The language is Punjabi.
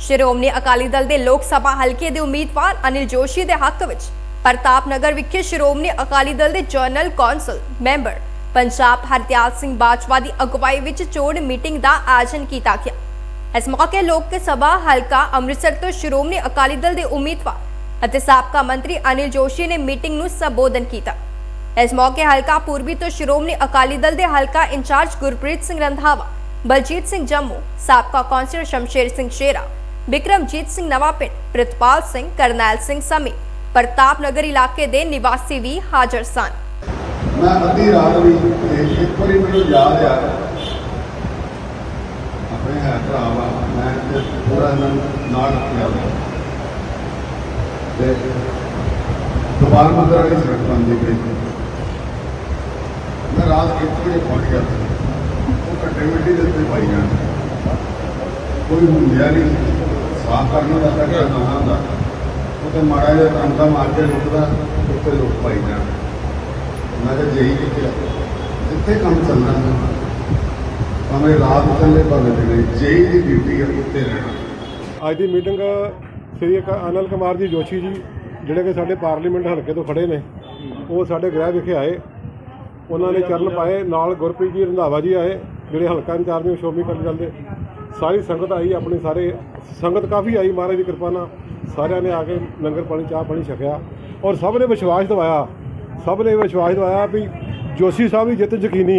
ਸ਼੍ਰੋਮਣੀ ਅਕਾਲੀ ਦਲ ਦੇ ਲੋਕ ਸਭਾ ਹਲਕੇ ਦੇ ਉਮੀਦਵਾਰ ਅਨਿਲ ਜੋਸ਼ੀ ਦੇ ਹੱਕ ਵਿੱਚ ਪ੍ਰਤਾਪ ਨਗਰ ਵਿਖੇ ਸ਼੍ਰੋਮਣੀ ਅਕਾਲੀ ਦਲ ਦੇ general council member Punjab Hardial Singh Bajwa ਦੀ ਅਗਵਾਈ ਵਿੱਚ ਚੋਣ ਮੀਟਿੰਗ ਦਾ ਆਯੋਜਨ ਕੀਤਾ ਗਿਆ। ਇਸ ਮੌਕੇ ਲੋਕ ਸਭਾ ਹਲਕਾ ਅੰਮ੍ਰਿਤਸਰ ਤੋਂ ਸ਼੍ਰੋਮਣੀ ਅਕਾਲੀ ਦਲ ਦੇ ਉਮੀਦਵਾਰ ਅਤੇ ਸਾਬਕਾ ਮੰਤਰੀ ਅਨਿਲ ਜੋਸ਼ੀ ਨੇ ਮੀਟਿੰਗ ਨੂੰ ਸੰਬੋਧਨ ਕੀਤਾ। ਇਸ ਮੌਕੇ ਹਲਕਾ ਪੂਰਬੀ ਤੋਂ ਸ਼੍ਰੋਮਣੀ ਅਕਾਲੀ ਦਲ ਦੇ ਹਲਕਾ ਇੰਚਾਰਜ ਗੁਰਪ੍ਰੀਤ ਸਿੰਘ ਰੰਧਾਵਾ, ਬਲਜੀਤ ਸਿੰਘ ਜੰਮੂ, ਸਾਬਕਾ ਕੌਂਸਲਰ ਸ਼ਮਸ਼ੇਰ ਸਿੰਘ ਸ਼ੇਰਾ ਬਿਕਰਮਜੀਤ ਸਿੰਘ ਨਵਾਪਿੰਡ ਪ੍ਰਿਤਪਾਲ ਸਿੰਘ, ਕਰਨੈਲ ਸਿੰਘ ਸਮੀ, ਪ੍ਰਤਾਪ ਨਗਰ ਇਲਾਕੇ ਦੇ ਨਿਵਾਸੀ ਵੀ ਹਾਜ਼ਰ ਸਨ। ਮੈਂ ਅੱਧੀ ਰਾਤ ਵੀ ਤੇ ਇੱਕ ਵਾਰੀ ਮੈਨੂੰ ਯਾਦ ਆ। ਆਪਣੇ ਹੈ ਭਰਾ ਵਾ ਮੈਂ ਤੇ ਪੂਰਾ ਇਹਨਾਂ ਨੂੰ ਨਾਲ ਰੱਖਿਆ ਹੋਇਆ। ਤੇ ਦੁਬਾਰ ਮੰਦਰ ਵਾਲੀ ਸੜਕ ਬੰਦੀ ਪਈ। ਮੈਂ ਰਾਤ ਇੱਕ ਵਜੇ ਪਹੁੰਚ ਗਿਆ ਸੀ। ਉਹ ਘੱਟੇ ਮਿੱਟੀ ਦੇ ਉੱਤੇ ਪਾਈ ਜਾਣ ਕੋਈ ਹੁੰਦਿਆ ਨਹੀਂ ਸਾਫ਼ ਕਰਨਾ ਦਾ ਕਿ ਨਾ ਹੁੰਦਾ। ਉਹ ਤੇ ਮਾੜਾ ਜਿਹਾ ਟਾਂਕਾ ਮਾਰ ਕੇ ਰੁਕਦਾ ਉੱਤੇ ਲੋਕ ਪਾਈ ਜਾਣ ਮੈਂ ਕਿਹਾ ਜਈ ਕਿਹਾ ਜਿੱਥੇ ਕੰਮ ਚੱਲਣਾ ਭਾਵੇਂ ਰਾਤ ਚੱਲੇ ਭਾਵੇਂ ਦਿਨੇ ਜਈ ਦੀ ਡਿਊਟੀ ਹੈ ਉੱਤੇ ਰਹਿਣਾ। ਅੱਜ ਦੀ ਮੀਟਿੰਗ ਸ੍ਰੀ ਅਕਾ- ਅਨਲ ਕੁਮਾਰ ਜੀ, ਜੋਸ਼ੀ ਜੀ, ਜਿਹੜੇ ਕਿ ਸਾਡੇ ਪਾਰਲੀਮੈਂਟ ਹਲਕੇ ਤੋਂ ਖੜੇ ਨੇ, ਉਹ ਸਾਡੇ ਗ੍ਰਹਿ ਵਿਖੇ ਆਏ। ਉਹਨਾਂ ਨੇ ਚਰਨ ਪਾਏ, ਨਾਲ ਗੁਰਪ੍ਰੀਤ ਜੀ ਰੰਧਾਵਾ ਜੀ ਆਏ, ਜਿਹੜੇ ਹਲਕਾ ਇੰਚਾਰਜ ਨੇ ਸ਼ੋਮੀ ਕਰਨ ਚੱਲਦੇ ਸਾਰੀ ਸੰਗਤ ਆਈ, ਆਪਣੀ ਸਾਰੇ ਸੰਗਤ ਕਾਫੀ ਆਈ, ਮਹਾਰਾਜ ਦੀ ਕਿਰਪਾ ਨਾਲ। ਸਾਰਿਆਂ ਨੇ ਆ ਕੇ ਲੰਗਰ ਪਾਣੀ, ਚਾਹ ਪਾਣੀ ਛਕਿਆ। ਔਰ ਸਭ ਨੇ ਵਿਸ਼ਵਾਸ ਦਿਵਾਇਆ। ਸਭ ਨੇ ਵਿਸ਼ਵਾਸ ਦਿਵਾਇਆ ਵੀ ਜੋਸ਼ੀ ਸਾਹਿਬ ਦੀ ਜਿੱਤ ਯਕੀਨੀ ਆ।